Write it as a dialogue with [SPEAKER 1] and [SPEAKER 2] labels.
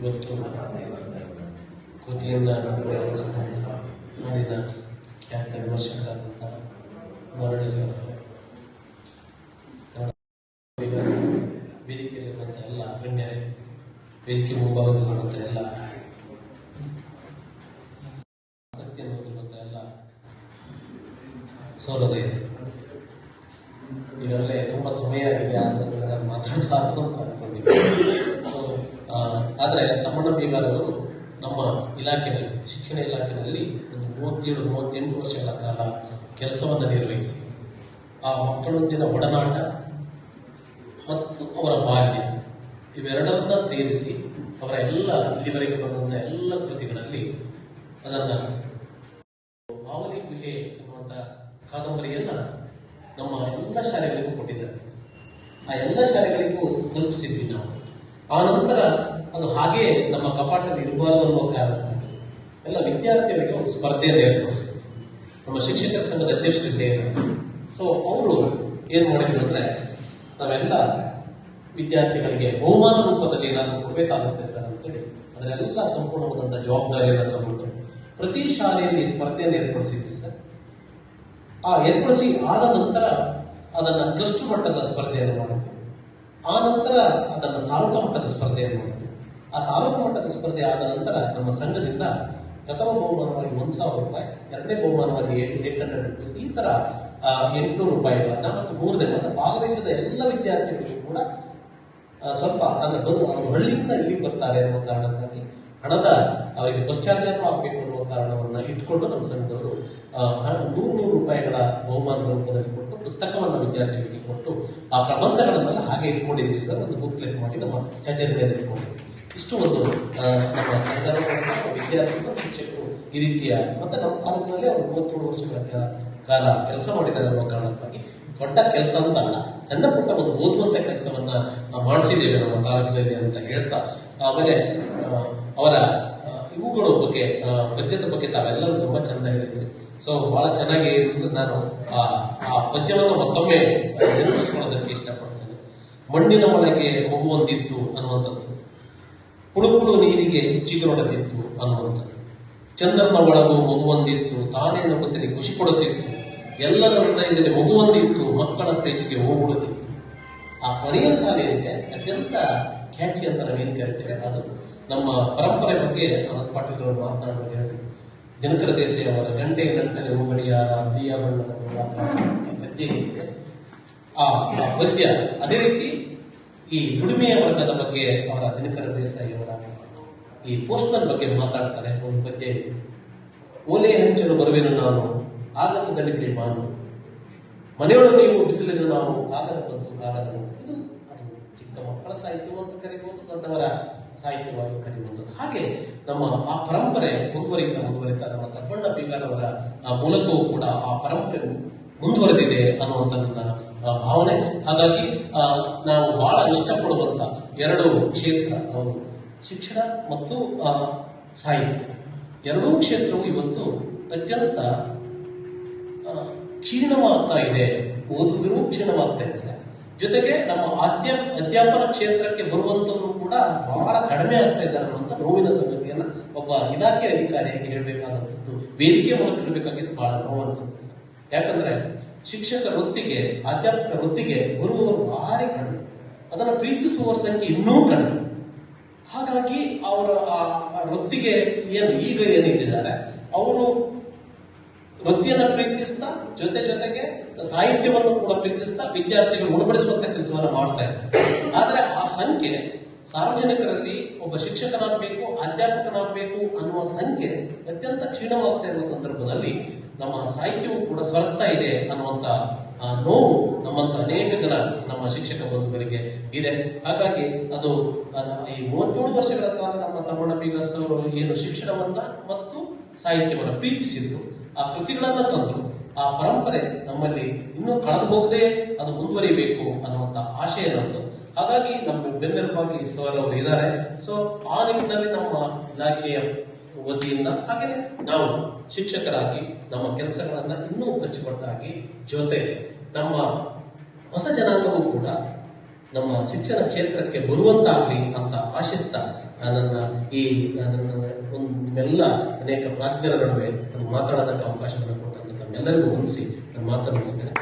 [SPEAKER 1] ಇವತ್ತು ಕೃತಿಯನ್ನು ನಿರ್ವಹಿಸಿದಂಥ ನಾಡಿನ ಖ್ಯಾತ ವಿಮರ್ಶಕರಾದಂಥ ಮರಳಿ ಸರ್ ವೇದಿಕೆಯಲ್ಲಿರುವಂಥ ಎಲ್ಲ ಗಣ್ಯರೇ ವೇದಿಕೆ ಮುಂಭಾಗದಲ್ಲಿರುವಂಥ ಎಲ್ಲ ಆಸಕ್ತಿಯನ್ನು ಹೊಂದಿರುವಂಥ ಎಲ್ಲ ಸೌರದಯರು ಈಗಾಗಲೇ ತುಂಬ ಸಮಯ ಆಗಿದೆ ನಾನು ಮಾತಾಡಬಾರ್ದು ಅಂತ ಅನ್ಕೊಂಡಿದ್ದೆ ಸೊ ಆದರೆ ತಮ್ಮಣ್ಣ ನಮ್ಮ ಇಲಾಖೆಯಲ್ಲಿ ಶಿಕ್ಷಣ ಇಲಾಖೆಯಲ್ಲಿ ಒಂದು ಮೂವತ್ತೇಳು, ಮೂವತ್ತೆಂಟು ವರ್ಷಗಳ ಕಾಲ ಕೆಲಸವನ್ನು ನಿರ್ವಹಿಸಿ. ಆ ಮಕ್ಕಳೊಂದಿನ ಒಡನಾಟ, ಮತ್ತು ಅವರ ಬಾಲ್ಯ ಇವೆರಡನ್ನ ಸೇರಿಸಿ ಅವರ ಎಲ್ಲ ಇಲ್ಲಿವರೆಗೆ ಬಂದಂತಹ ಎಲ್ಲ ಕೃತಿಗಳಲ್ಲಿ ಅದನ್ನು ಮಾವಲಿ ಗುಹೆ ಅನ್ನುವಂಥ ಕಾದಂಬರಿಯನ್ನ ನಮ್ಮ ಎಲ್ಲ ಶಾಲೆಗಳಿಗೂ ಕೊಟ್ಟಿದ್ದಾರೆ. ಆ ಎಲ್ಲ ಶಾಲೆಗಳಿಗೂ ತಲುಪಿಸಿದ್ವಿ ನಾವು. ಆ ನಂತರ ಅದು ಹಾಗೆ ನಮ್ಮ ಕಪಾಟದಲ್ಲಿ ಇರಬಾರದು ಅನ್ನೋ ಕಾರಣ ಎಲ್ಲ ವಿದ್ಯಾರ್ಥಿಗಳಿಗೆ ಒಂದು ಸ್ಪರ್ಧೆಯನ್ನು ಏರ್ಪಡಿಸಿದ್ರು ನಮ್ಮ ಶಿಕ್ಷಕರ ಸಂಘದ ಅಧ್ಯಕ್ಷರಿದ್ದೇವೆ ಸೊ ಅವರು ಏನು ಮಾಡಿದ್ರು ಅಂದರೆ ನಾವೆಲ್ಲ ವಿದ್ಯಾರ್ಥಿಗಳಿಗೆ ಬಹುಮಾನ ರೂಪದಲ್ಲಿ ಏನಾದರೂ ಕೊಡಬೇಕಾಗುತ್ತೆ ಸರ್ ಅಂತೇಳಿ ಅದರೆಲ್ಲ ಸಂಪೂರ್ಣವಾದಂಥ ಜವಾಬ್ದಾರಿಯನ್ನು ತಗೊಂಡು ಪ್ರತಿ ಶಾಲೆಯಲ್ಲಿ ಸ್ಪರ್ಧೆಯನ್ನು ಏರ್ಪಡಿಸಿದ್ವಿ ಸರ್. ಆ ಏರ್ಪಡಿಸಿ ಆದ ನಂತರ ಅದನ್ನು ಕ್ಲಸ್ಟರ್ ಮಟ್ಟದ ಸ್ಪರ್ಧೆಯನ್ನು ಮಾಡಿದ್ವಿ. ಆ ನಂತರ ಅದನ್ನು ತಾಲೂಕು ಮಟ್ಟದ ಸ್ಪರ್ಧೆಯನ್ನು ಮಾಡಿದ್ವಿ. ಆ ತಾಲೂಕು ಮಟ್ಟದ ಸ್ಪರ್ಧೆ ಆದ ನಂತರ ನಮ್ಮ ಸಂಘದಿಂದ ಪ್ರಥಮ ಬಹುಮಾನವಾಗಿ ಒಂದು ಸಾವಿರ ರೂಪಾಯಿ, ಎರಡನೇ ಬಹುಮಾನವಾಗಿ ಏಟ್ ಹಂಡ್ರೆಡ್ ರುಪೀಸ್ ಈ ತರ ಎಂಟುನೂರು ರೂಪಾಯಿಗಳನ್ನ ಮತ್ತು ಮೂರನೇ ಮತ್ತು ಭಾಗವಹಿಸಿದ ಎಲ್ಲ ವಿದ್ಯಾರ್ಥಿಗಳಿಗೂ ಕೂಡ ಸ್ವಲ್ಪ ತನ್ನ ಬಂದು ಅವರು ಹಳ್ಳಿಯಿಂದ ಇಲ್ಲಿ ಬರ್ತಾರೆ ಅನ್ನೋ ಕಾರಣಕ್ಕಾಗಿ ಹಣದ, ಅವರಿಗೆ ಪಶ್ಚಾತ್ತಾಪ ಆಗಬೇಕು ಅನ್ನುವ ಕಾರಣವನ್ನ ಇಟ್ಕೊಂಡು ನಮ್ಮ ಸಂಘದವರು ನೂರು ನೂರು ರೂಪಾಯಿಗಳ ಬಹುಮಾನದ ರೂಪದಲ್ಲಿ ಕೊಟ್ಟು ಪುಸ್ತಕವನ್ನು ವಿದ್ಯಾರ್ಥಿಗಳಿಗೆ ಕೊಟ್ಟು ಆ ಪ್ರಬಂಧಗಳನ್ನೆಲ್ಲ ಹಾಗೆ ಇಟ್ಕೊಂಡಿದ್ವಿ ಸರ್. ಒಂದು ಬುಕ್ಲೆಟ್ ಮಾಡಿ ನಮ್ಮ ಕಚೇರಿ ಮೇಲೆ ಇಟ್ಕೊಂಡಿದ್ವಿ ಇಷ್ಟು ಒಂದು ನಮ್ಮ ಮೂಲಕ ವಿದ್ಯಾರ್ಥಿಗಳು ಶಿಕ್ಷಕರು ಈ ರೀತಿಯ ಮತ್ತೆ ನಮ್ಮ ಕಾಲೇಜಿನಲ್ಲಿ ಅವರು ಮೂವತ್ತೇಳು ವರ್ಷಗಳ ಕಾಲ- ಕಾಲ ಕೆಲಸ ಮಾಡಿದ್ದಾರೆ ಅನ್ನೋ ಕಾರಣಕ್ಕಾಗಿ ದೊಡ್ಡ ಕೆಲಸ ಅಂತ ಅಲ್ಲ, ಸಣ್ಣ ಪುಟ್ಟ ಒಂದು ಓದುವಂತ ಕೆಲಸವನ್ನ ನಾವು ಮಾಡಿಸಿದ್ದೇವೆ ನಮ್ಮ ಕಾಲೇಜಿನಲ್ಲಿ ಅಂತ ಹೇಳ್ತಾ, ಆಮೇಲೆ ಅವರ ಇವುಗಳ ಬಗ್ಗೆ ಪದ್ಯದ ಬಗ್ಗೆ ತಾವೆಲ್ಲರೂ ತುಂಬಾ ಚೆಂದ ಹೇಳಿದ್ರಿ. ಸೊ ಬಹಳ ಚೆನ್ನಾಗಿ ನಾನು ಆ ಆ ಪದ್ಯವನ್ನು ಮತ್ತೊಮ್ಮೆ ನೆನಪಿಸ್ಕೊಳ್ಳೋದಕ್ಕೆ ಇಷ್ಟಪಡ್ತೇನೆ. ಮಣ್ಣಿನ ಒಳಗೆ ಹೋಗುವಂತಿತ್ತು ಅನ್ನುವಂಥದ್ದು. ಪುಳುಪುಳು ನೀರಿಗೆ ಚಿಗುರೊಡೆದಿತ್ತು ಅನ್ನುವಂಥದ್ದು. ಚಂದ್ರನ ಒಳಗು ಮಗುವೊಂದಿತ್ತು ತಾನೇ ನಂಬುತ್ತೀನಿ ಖುಷಿ ಕೊಡುತ್ತಿತ್ತು ಎಲ್ಲರ ಹೃದಯದಲ್ಲಿ ಮಗುವೊಂದಿತ್ತು ಮಕ್ಕಳ ಪ್ರೀತಿಗೆ ಹೋಗುತ್ತಿತ್ತು ಆ ಕೊನೆಯ ಸಾಲಿನಿದೆ ಅತ್ಯಂತ ಖ್ಯಾಚಿ ಅಂತ ನಾವೇನು ಕರಿತೇವೆ, ಅದು ನಮ್ಮ ಪರಂಪರೆ ಬಗ್ಗೆ ಅನಂತ ಪಾಟೀಲ್ ಅವರು ಹೇಳಿದ್ರು ದಿನಕರ ದೇಸಾಯಿ ಅವರ ಗಂಟೆ ಗಂಟಲೆ ಹೋಗಡಿಯಾರ ಬಿಯ ಬಣ್ಣದ ಏನಿದೆ ಆ ಗದ್ಯ ಅದೇ ರೀತಿ ಈ ದುಡಿಮೆಯ ವರ್ಗದ ಬಗ್ಗೆ ಅವರ ದಿನಕರ ದೇಸಾಯಿ ಅವರ ಈ ಪೋಸ್ಟ್ಮನ್ ಬಗ್ಗೆ ಮಾತಾಡ್ತಾರೆ ಒಂದು ಪದ್ಯ ಓಲೆ ಹಂಚಲು ಬರುವೆನು ನಾನು, ಆಗಸದಲ್ಲಿ ಮಾನು. ಮನೆಯೊಳಗೆ ನೀವು ಬಿಸಿಲಿನ ನಾವು, ಕಾಗದ ಬಂತು ಕಾಗದ ಇದು ಚಿಕ್ಕ ಮಕ್ಕಳ ಸಾಹಿತ್ಯ ಅಂತ ಕರಿಬಹುದು ದೊಡ್ಡವರ ಸಾಹಿತ್ಯವಾಗಿ ಕರೆಯುವಂಥದ್ದು ಹಾಗೆ ನಮ್ಮ ಆ ಪರಂಪರೆ ಮುಂದುವರಿತಾ ಮುಂದುವರಿತಾ ನಮ್ಮ ತಪ್ಪಣ್ಣ ಬೀಗಾರವರ ಆ ಮೂಲಕವೂ ಕೂಡ ಆ ಪರಂಪರೆ ಮುಂದುವರೆದಿದೆ ನನ್ನ ಭಾವನೆ. ಹಾಗಾಗಿ ನಾವು ಬಹಳ ಇಷ್ಟಪಡುವಂತ ಎರಡು ಕ್ಷೇತ್ರ ಅವರು ಶಿಕ್ಷಣ ಮತ್ತು ಸಾಹಿತ್ಯ. ಎರಡೂ ಕ್ಷೇತ್ರವು ಇವತ್ತು ಅತ್ಯಂತ ಕ್ಷೀಣವಾಗ್ತಾ ಇದೆ. ಓದುಗರು ಕ್ಷೀಣವಾಗ್ತಾ ಇದೆ ಜೊತೆಗೆ ನಮ್ಮ ಆದ್ಯ, ಅಧ್ಯಾಪನ ಕ್ಷೇತ್ರಕ್ಕೆ ಬರುವಂಥವರು ಕೂಡ ಬಹಳ ಕಡಿಮೆ ಆಗ್ತಾ ಇದ್ದಾರೆ ಅನ್ನುವಂಥ ನೋವಿನ ಸಂಗತಿಯನ್ನು ಒಬ್ಬ ಇಲಾಖೆ ಅಧಿಕಾರಿಯಾಗಿ ಹೇಳಬೇಕಾದಂಥದ್ದು. ವೇದಿಕೆ ಮೂಲಕ ಇರಬೇಕಾಗಿದ್ದು ಬಹಳ ನೋವು ಅನ್ಸುತ್ತೆ. ಯಾಕಂದ್ರೆ ಶಿಕ್ಷಕರ ವೃತ್ತಿಗೆ, ಅಧ್ಯಾಪಕರ ವೃತ್ತಿಗೆ ಬರುವವರು ಭಾರಿ ಕಡಿಮೆ. ಅದನ್ನು ಪ್ರೀತಿಸುವವರ ಸಂಖ್ಯೆ ಇನ್ನೂ ಕಡಿಮೆ. ಹಾಗಾಗಿ ಅವರ ಆ ವೃತ್ತಿಗೆ ಏನು ಈಗ ಏನಿದ್ದಾರೆ ಅವರು ವೃತ್ತಿಯನ್ನು ಪ್ರೀತಿಸ್ತಾ, ಜೊತೆ ಜೊತೆಗೆ ಸಾಹಿತ್ಯವನ್ನು ಕೂಡ ಪ್ರೀತಿಸ್ತಾ, ವಿದ್ಯಾರ್ಥಿಗಳು ಉಣಬಡಿಸುವಂತ ಕೆಲಸವನ್ನು ಮಾಡ್ತಾ ಇದ್ದಾರೆ. ಆದರೆ ಆ ಸಂಖ್ಯೆ ಸಾರ್ವಜನಿಕರಲ್ಲಿ ಒಬ್ಬ ಶಿಕ್ಷಕನಾಗಬೇಕು, ಅಧ್ಯಾಪಕನಾಗಬೇಕು ಅನ್ನುವ ಸಂಖ್ಯೆ ಅತ್ಯಂತ ಕ್ಷೀಣವಾಗ್ತಾ ಇರುವ ಸಂದರ್ಭದಲ್ಲಿ ನಮ್ಮ ಸಾಹಿತ್ಯವು ಕೂಡ ಸ್ವರ್ಥ ಇದೆ ಅನ್ನುವಂತ, ಆ, ನೋವು ನಮ್ಮಂತ ಅನೇಕ ಜನ ನಮ್ಮ ಶಿಕ್ಷಕ ಬಂಧುಗಳಿಗೆ ಇದೆ. ಹಾಗಾಗಿ ಅದು ಈ ಮೂವತ್ತೇಳು ವರ್ಷಗಳ ಕಾಲ ನಮ್ಮ ತಮ್ಮಣ್ಣ ಬೀಗಸ್ ಅವರು ಏನು ಶಿಕ್ಷಣವನ್ನ ಮತ್ತು ಸಾಹಿತ್ಯವನ್ನು ಪ್ರೀತಿಸಿದ್ರು, ಆ ಕೃತಿಗಳನ್ನ ತಂದ್ರು. ಆ ಪರಂಪರೆ ನಮ್ಮಲ್ಲಿ ಇನ್ನೂ ಕಳೆದು ಹೋಗದೆ ಅದು ಮುಂದುವರಿಬೇಕು ಅನ್ನುವಂತ ಆಶಯ ನಮ್ಮದು ಹಾಗಾಗಿ ನಮ್ಮ ಬೆನ್ನೆಲುಬಾಗಿ ಸರ್ ಅವರು ಇದ್ದಾರೆ. ಸೊ ಆ ನಿಟ್ಟಿನಲ್ಲಿ ನಮ್ಮ ಇಲಾಖೆಯ ವತಿಯಿಂದ ಹಾಗೆ ನಾವು ಶಿಕ್ಷಕರಾಗಿ ನಮ್ಮ ಕೆಲಸಗಳನ್ನು ಇನ್ನೂ ಅಚ್ಚುಕಟ್ಟಾಗಿ ಜೊತೆ ನಮ್ಮ ಹೊಸ ಜನಾಂಗವೂ ಕೂಡ ನಮ್ಮ ಶಿಕ್ಷಣ ಕ್ಷೇತ್ರಕ್ಕೆ ಬರುವಂತಾಗಲಿ ಅಂತ ಆಶಿಸ್ತಾ ನನ್ನ ಈ ನನ್ನ ಒಂದೆಲ್ಲ ಅನೇಕ ಪ್ರಾಜ್ಞರ ನಡುವೆ ನಾನು ಮಾತಾಡೋದಕ್ಕೆ ಅವಕಾಶವನ್ನು ಕೊಟ್ಟಂತ ತಮ್ಮೆಲ್ಲರಿಗೂ ಹೊಂದಿಸಿ ನನ್ನ ಮಾತನ್ನು ಮುಗಿಸ್ತೇನೆ